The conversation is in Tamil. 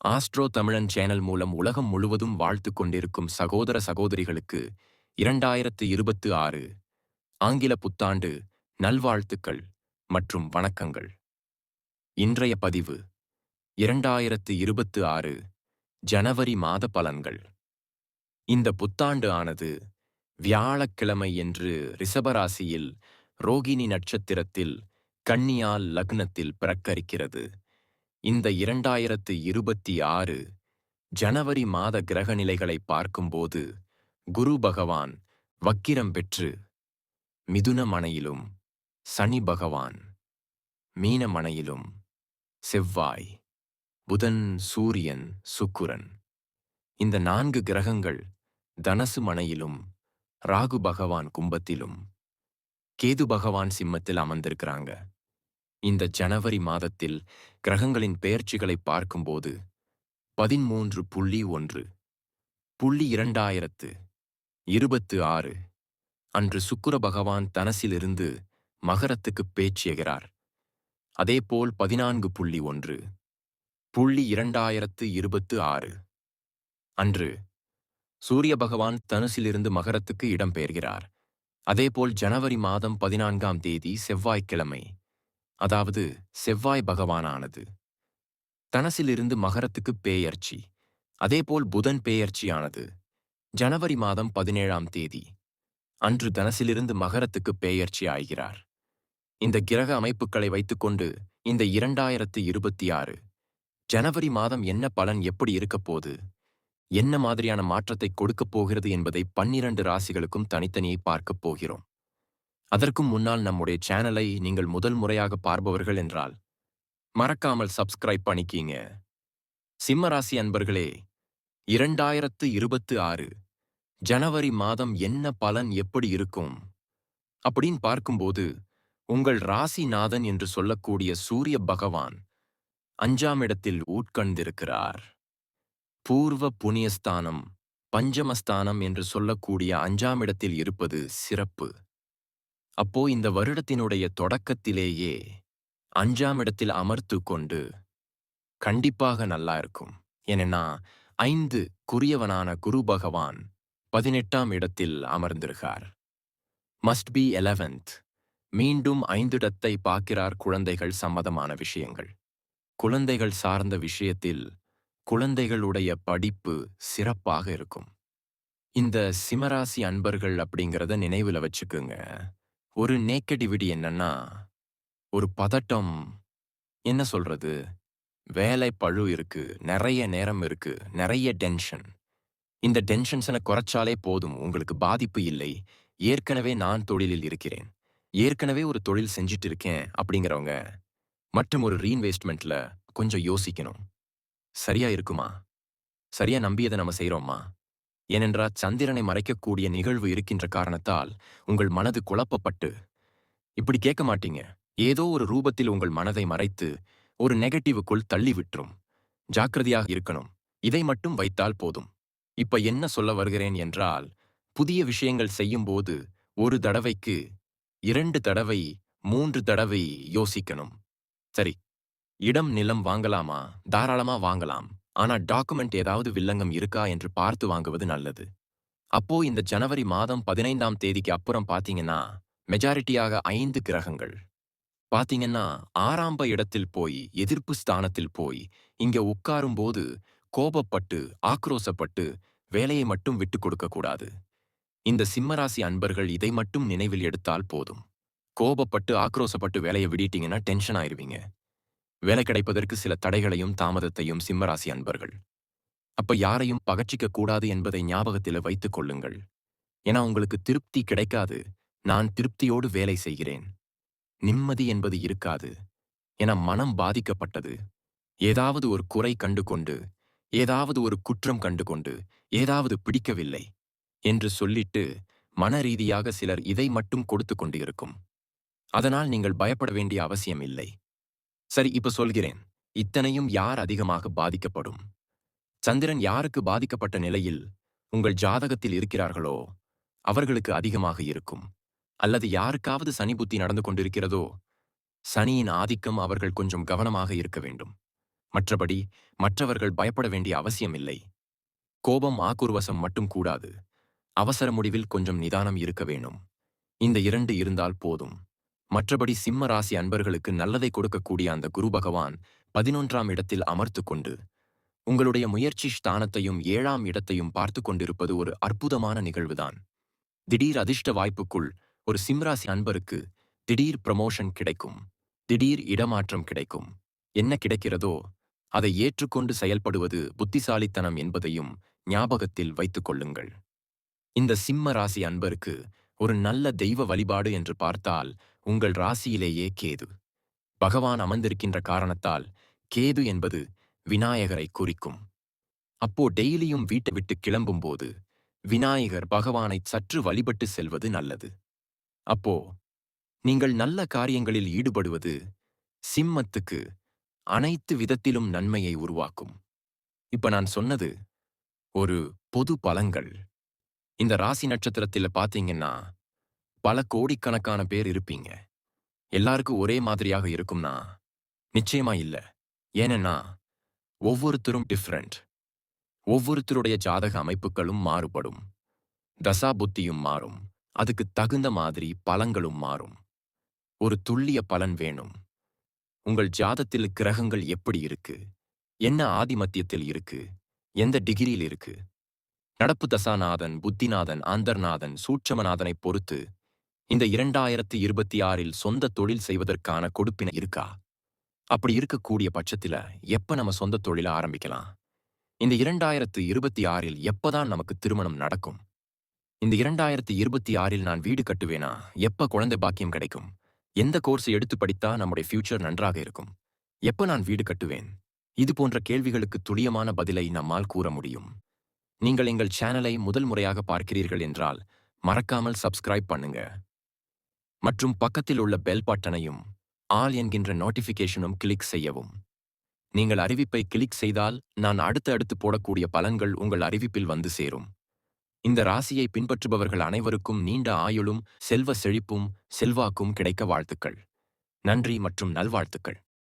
ஆஸ்ட்ரோ தமிழன் சேனல் மூலம் உலகம் முழுவதும் வாழ்த்து கொண்டிருக்கும் சகோதர சகோதரிகளுக்கு இரண்டாயிரத்து இருபத்து ஆறு ஆங்கில புத்தாண்டு நல்வாழ்த்துக்கள் மற்றும் வணக்கங்கள். இன்றைய பதிவு இரண்டாயிரத்து இருபத்து ஆறு ஜனவரி மாத பலன்கள். இந்த புத்தாண்டு ஆனது வியாழக்கிழமை என்று ரிஷபராசியில் ரோகிணி நட்சத்திரத்தில் கன்னியால் லக்னத்தில் பிறக்கரிக்கிறது இந்த இரண்டாயிரத்து இருபத்தி ஆறு ஜனவரி மாத கிரகநிலைகளை பார்க்கும்போது குரு பகவான் வக்கிரம் பெற்று மிதுனமனையிலும் சனி பகவான் மீனமனையிலும் செவ்வாய் புதன் சூரியன் சுக்குரன். இந்த நான்கு கிரகங்கள் தனசு மனையிலும் ராகு பகவான் கும்பத்திலும் கேது பகவான் சிம்மத்தில் அமர்ந்திருக்கிறாங்க. இந்த ஜனவரி மாதத்தில் கிரகங்களின் பெயர்ச்சிகளை பார்க்கும்போது பதிமூன்று புள்ளி ஒன்று புள்ளி இரண்டாயிரத்து இருபத்து ஆறு அன்று சுக்கிர பகவான் தனசிலிருந்து மகரத்துக்கு பேச்சியகிறார் அதேபோல் பதினான்கு புள்ளி ஒன்று புள்ளி இரண்டாயிரத்து இருபத்து ஆறு அன்று சூரிய பகவான் தனுசிலிருந்து மகரத்துக்கு இடம்பெயர்கிறார். அதேபோல் ஜனவரி மாதம் பதினான்காம் தேதி செவ்வாய்க்கிழமை. அதாவது செவ்வாய் பகவானானது. தனசிலிருந்து மகரத்துக்கு பேயர்ச்சி. அதேபோல் புதன் பேயர்ச்சியானது. ஜனவரி மாதம் பதினேழாம் தேதி. அன்று தனசிலிருந்து மகரத்துக்கு பேயர்ச்சி ஆகிறார் இந்த கிரக அமைப்புகளை வைத்துக்கொண்டு இந்த இரண்டாயிரத்து இருபத்தி ஆறு ஜனவரி மாதம் என்ன பலன் எப்படி இருக்கப்போது என்ன மாதிரியான மாற்றத்தை கொடுக்கப் போகிறது என்பதை பன்னிரண்டு ராசிகளுக்கும் தனித்தனியை பார்க்கப் போகிறோம். அதற்கும் முன்னால் நம்முடைய சேனலை நீங்கள் முதல் முறையாக பார்ப்பவர்கள் என்றால் மறக்காமல் சப்ஸ்கிரைப் பண்ணிக்கீங்க. சிம்மராசி அன்பர்களே இரண்டாயிரத்து இருபத்து ஆறு ஜனவரி மாதம் என்ன பலன் எப்படி இருக்கும்? அப்படின்னு பார்க்கும்போது உங்கள் ராசிநாதன் என்று சொல்லக்கூடிய சூரிய பகவான் அஞ்சாம் இடத்தில் உட்கண்டிருக்கிறார் பூர்வ புண்ணியஸ்தானம் பஞ்சமஸ்தானம் என்று சொல்லக்கூடிய அஞ்சாம் இடத்தில் இருப்பது சிறப்பு. அப்போ இந்த வருடத்தினுடைய தொடக்கத்திலேயே அஞ்சாம் இடத்தில் அமர்த்து கொண்டு கண்டிப்பாக நல்லா இருக்கும். ஏன்னா ஐந்து குறியவனான குரு பகவான் பதினெட்டாம் இடத்தில் அமர்ந்திருக்கார். மஸ்ட் பி எலவன்த் மீண்டும் ஐந்திடத்தை பார்க்கிறார் குழந்தைகள் சம்மதமான விஷயங்கள். குழந்தைகள் சார்ந்த விஷயத்தில் குழந்தைகளுடைய படிப்பு சிறப்பாக இருக்கும். இந்த சிமராசி அன்பர்கள் அப்படிங்கிறத நினைவில் வச்சுக்குங்க. ஒரு நேக்கடிவிடி என்னன்னா ஒரு பதட்டம். என்ன சொல்றது? வேலை பழு இருக்கு நிறைய நேரம் இருக்கு நிறைய டென்ஷன் இந்த டென்ஷன்ஸனை குறைச்சாலே போதும் உங்களுக்கு பாதிப்பு இல்லை. ஏற்கனவே நான் தொழிலில் இருக்கிறேன். ஏற்கனவே ஒரு தொழில் செஞ்சுட்டு இருக்கேன் அப்படிங்கிறவங்க மற்றும் ஒரு ரீஇன்வெஸ்ட்மெண்ட்ல கொஞ்சம் யோசிக்கணும். சரியா இருக்குமா? சரியா நம்பியதை நம்ம செய்கிறோமா ஏனென்றால் சந்திரனை மறைக்கக்கூடிய நிகழ்வு இருக்கின்ற காரணத்தால் உங்கள் மனது குழப்பப்பட்டு இப்படி கேட்க மாட்டீங்க. ஏதோ ஒரு ரூபத்தில் உங்கள் மனதை மறைத்து ஒரு நெகட்டிவுக்குள் தள்ளி விட்டுரும் ஜாக்கிரதையாக இருக்கணும். இதை மட்டும் வைத்தால் போதும். இப்ப என்ன சொல்ல வருகிறேன் என்றால் புதிய விஷயங்கள் செய்யும்போது ஒரு தடவைக்கு இரண்டு தடவை மூன்று தடவை யோசிக்கணும். சரி இடம் நிலம் வாங்கலாமா? தாராளமா வாங்கலாம். ஆனா டாக்குமெண்ட் ஏதாவது வில்லங்கம் இருக்கா என்று பார்த்து வாங்குவது நல்லது. அப்போ இந்த ஜனவரி மாதம் பதினைந்தாம் தேதிக்கு அப்புறம் பாத்தீங்கன்னா மெஜாரிட்டியாக ஐந்து கிரகங்கள். பாத்தீங்கன்னா ஆறாம்ப இடத்தில் போய் எதிர்ப்பு ஸ்தானத்தில் போய் இங்க உட்காரும்போது கோபப்பட்டு ஆக்ரோசப்பட்டு வேலையை மட்டும் விட்டு கொடுக்க கூடாது. இந்த சிம்மராசி அன்பர்கள் இதை மட்டும் நினைவில் எடுத்தால் போதும். கோபப்பட்டு ஆக்ரோசப்பட்டு வேலையை விடிட்டீங்கன்னா டென்ஷன் ஆயிருவீங்க. வேலை கிடைப்பதற்கு சில தடைகளையும் தாமதத்தையும் சிம்மராசி அன்பர்கள். அப்ப யாரையும் பகச்சிக்க கூடாது என்பதை ஞாபகத்தில் வைத்துக் கொள்ளுங்கள். ஏன்னா உங்களுக்கு திருப்தி கிடைக்காது. நான் திருப்தியோடு வேலை செய்கிறேன். நிம்மதி என்பது இருக்காது. என மனம் பாதிக்கப்பட்டது. ஏதாவது ஒரு குறை கண்டு கொண்டு ஏதாவது ஒரு குற்றம் கண்டு கொண்டு ஏதாவது பிடிக்கவில்லை என்று சொல்லிட்டு மன ரீதியாக சிலர் இதை மட்டும் கொடுத்து கொண்டு இருக்கும் அதனால் நீங்கள் பயப்பட வேண்டிய அவசியம் இல்லை. சரி இப்ப சொல்கிறேன். இத்தனையும் யார் அதிகமாக பாதிக்கப்படும்? சந்திரன் யாருக்கு பாதிக்கப்பட்ட நிலையில் உங்கள் ஜாதகத்தில் இருக்கிறார்களோ அவர்களுக்கு அதிகமாக இருக்கும். அல்லது யாருக்காவது சனி புத்தி நடந்து கொண்டிருக்கிறதோ சனியின் ஆதிக்கம் அவர்கள் கொஞ்சம் கவனமாக இருக்க வேண்டும். மற்றபடி மற்றவர்கள் பயப்பட வேண்டிய அவசியமில்லை கோபம் ஆக்குர்வசம் மட்டும் கூடாது. அவசர முடிவில் கொஞ்சம் நிதானம் இருக்க வேணும். இந்த இரண்டு இருந்தால் போதும். மற்றபடி சிம்ம ராசி அன்பர்களுக்கு நல்லதை கொடுக்கக்கூடிய அந்த குரு பகவான் பதினொன்றாம் இடத்தில் அமர்த்து கொண்டு உங்களுடைய முயற்சி ஸ்தானத்தையும் ஏழாம் இடத்தையும் பார்த்து கொண்டிருப்பது ஒரு அற்புதமான நிகழ்வுதான். திடீர் அதிர்ஷ்ட வாய்ப்புக்குள் ஒரு சிம்ராசி அன்பருக்கு திடீர் ப்ரமோஷன் கிடைக்கும் திடீர் இடமாற்றம் கிடைக்கும். என்ன கிடைக்கிறதோ அதை ஏற்றுக்கொண்டு செயல்படுவது புத்திசாலித்தனம் என்பதையும் ஞாபகத்தில் வைத்துக் கொள்ளுங்கள். இந்த சிம்ம ராசி அன்பருக்கு ஒரு நல்ல தெய்வ வழிபாடு என்று பார்த்தால் உங்கள் ராசியிலேயே கேது. பகவான் அமர்ந்திருக்கின்ற காரணத்தால் கேது என்பது விநாயகரை குறிக்கும். அப்போ டெய்லியும் வீட்டை விட்டு கிளம்பும்போது விநாயகர் பகவானை சற்று வழிபட்டு செல்வது நல்லது. அப்போ நீங்கள் நல்ல காரியங்களில் ஈடுபடுவது சிம்மத்துக்கு அனைத்து விதத்திலும் நன்மையை உருவாக்கும். இப்ப நான் சொன்னது ஒரு பொது பலங்கள் இந்த ராசி நட்சத்திரத்தில் பார்த்தீங்கன்னா பல கோடிக்கணக்கான பேர் இருப்பீங்க. எல்லாருக்கும் ஒரே மாதிரியாக இருக்கும்னா நிச்சயமா இல்ல. ஏனென்னா ஒவ்வொருத்தரும் டிஃப்ரெண்ட் ஒவ்வொருத்தருடைய ஜாதக அமைப்புகளும் மாறுபடும். தசா புத்தியும் மாறும். அதுக்கு தகுந்த மாதிரி பலங்களும் மாறும். ஒரு துல்லிய பலன் வேணும். உங்கள் ஜாதத்தில் கிரகங்கள் எப்படி இருக்கு? என்ன ஆதிமத்தியத்தில் இருக்கு? எந்த டிகிரியில் இருக்கு? நடப்பு தசாநாதன் புத்திநாதன் ஆந்தர்நாதன் சூட்சமநாதனைப் பொறுத்து இந்த இரண்டாயிரத்து இருபத்தி ஆறில் சொந்த தொழில் செய்வதற்கான கொடுப்பினை இருக்கா? அப்படி இருக்கக்கூடிய பட்சத்துல எப்ப நம்ம சொந்த தொழிலை ஆரம்பிக்கலாம்? இந்த இரண்டாயிரத்து இருபத்தி ஆறில் எப்பதான் நமக்கு திருமணம் நடக்கும்? இந்த இரண்டாயிரத்து இருபத்தி ஆறில் நான் வீடு கட்டுவேனா? எப்ப குழந்தை பாக்கியம் கிடைக்கும்? எந்த கோர்ஸ் எடுத்து படித்தா நம்முடைய ஃபியூச்சர் நன்றாக இருக்கும்? எப்ப நான் வீடு கட்டுவேன்? இது போன்ற கேள்விகளுக்கு துல்லியமான பதிலை நம்மால் கூற முடியும். நீங்கள் எங்கள் சேனலை முதல் முறையாக பார்க்கிறீர்கள் என்றால் மறக்காமல் சப்ஸ்கிரைப் பண்ணுங்க. மற்றும் பக்கத்தில் உள்ள பெல் பட்டனையும் ஆல் என்கின்ற நோட்டிஃபிகேஷனும் கிளிக் செய்யவும். நீங்கள் அறிவிப்பை கிளிக் செய்தால் நான் அடுத்து அடுத்து போடக்கூடிய பலன்கள் உங்கள் அறிவிப்பில் வந்து சேரும். இந்த ராசியை பின்பற்றுபவர்கள் அனைவருக்கும் நீண்ட ஆயுளும் செல்வ செழிப்பும் செல்வாக்கும் கிடைக்க வாழ்த்துக்கள். நன்றி மற்றும் நல்வாழ்த்துக்கள்.